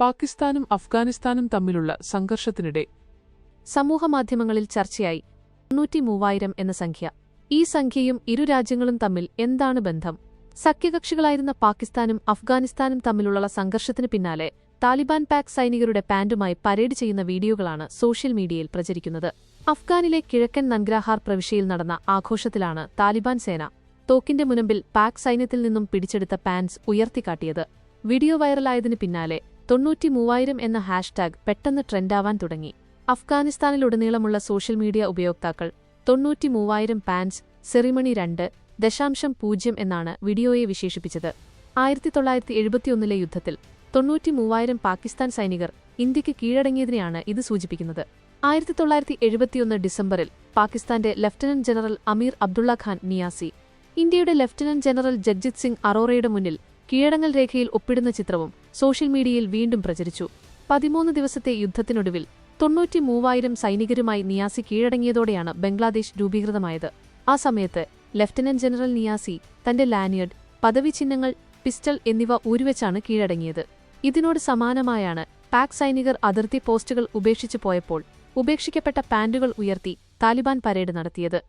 പാകിസ്ഥാനും അഫ്ഗാനിസ്ഥാനും തമ്മിലുള്ള സംഘർഷത്തിനിടെ സമൂഹമാധ്യമങ്ങളിൽ ചർച്ചയായി തൊണ്ണൂറ്റി മൂവായിരം എന്ന സംഖ്യ. ഈ സംഖ്യയും ഇരു രാജ്യങ്ങളും തമ്മിൽ എന്താണ് ബന്ധം? സഖ്യകക്ഷികളായിരുന്ന പാകിസ്ഥാനും അഫ്ഗാനിസ്ഥാനും തമ്മിലുള്ള സംഘർഷത്തിന് പിന്നാലെ താലിബാൻ പാക് സൈനികരുടെ പാൻഡുമായി പരേഡ് ചെയ്യുന്ന വീഡിയോകളാണ് സോഷ്യൽ മീഡിയയിൽ പ്രചരിക്കുന്നത്. അഫ്ഗാനിലെ കിഴക്കൻ നൻഗ്രാഹാർ പ്രവിശ്യയിൽ നടന്ന ആഘോഷത്തിലാണ് താലിബാൻ സേന തോക്കിന്റെ മുനമ്പിൽ പാക് സൈന്യത്തിൽ നിന്നും പിടിച്ചെടുത്ത പാൻസ് ഉയർത്തിക്കാട്ടിയത്. വീഡിയോ വൈറലായതിനു പിന്നാലെ തൊണ്ണൂറ്റി മൂവായിരം എന്ന ഹാഷ്ടാഗ് പെട്ടെന്ന് ട്രെൻഡാവാൻ തുടങ്ങി. അഫ്ഗാനിസ്ഥാനിലുടനീളമുള്ള സോഷ്യൽ മീഡിയ ഉപയോക്താക്കൾ തൊണ്ണൂറ്റി മൂവായിരം പാൻസ് സെറിമണി രണ്ട് ദശാംശം പൂജ്യം എന്നാണ് വീഡിയോയെ വിശേഷിപ്പിച്ചത്. ആയിരത്തി തൊള്ളായിരത്തി എഴുപത്തിയൊന്നിലെ യുദ്ധത്തിൽ തൊണ്ണൂറ്റി മൂവായിരം പാകിസ്ഥാൻ സൈനികർ ഇന്ത്യയ്ക്ക് കീഴടങ്ങിയതിനെയാണ് ഇത് സൂചിപ്പിക്കുന്നത്. ആയിരത്തി തൊള്ളായിരത്തി എഴുപത്തിയൊന്ന് ഡിസംബറിൽ പാകിസ്ഥാന്റെ ലഫ്റ്റനന്റ് ജനറൽ അമീർ അബ്ദുള്ള ഖാൻ നിയാസി ഇന്ത്യയുടെ ലഫ്റ്റനന്റ് ജനറൽ ജഗ്ജിത് സിംഗ് അറോറയുടെ മുന്നിൽ കീഴടങ്ങൽ രേഖയിൽ ഒപ്പിടുന്ന ചിത്രവും സോഷ്യൽ മീഡിയയിൽ വീണ്ടും പ്രചരിച്ചു. പതിമൂന്ന് ദിവസത്തെ യുദ്ധത്തിനൊടുവിൽ തൊണ്ണൂറ്റി മൂവായിരം സൈനികരുമായി നിയാസി കീഴടങ്ങിയതോടെയാണ് ബംഗ്ലാദേശ് രൂപീകൃതമായത്. ആ സമയത്ത് ലഫ്റ്റനന്റ് ജനറൽ നിയാസി തന്റെ ലാനിയഡ് പദവി ചിഹ്നങ്ങൾ പിസ്റ്റൾ എന്നിവ ഊരുവെച്ചാണ് കീഴടങ്ങിയത്. ഇതിനോട് സമാനമായാണ് പാക് സൈനികർ അതിർത്തി പോസ്റ്റുകൾ ഉപേക്ഷിച്ചു പോയപ്പോൾ ഉപേക്ഷിക്കപ്പെട്ട പാൻഡുകൾ ഉയർത്തി താലിബാൻ പരേഡ് നടത്തിയത്.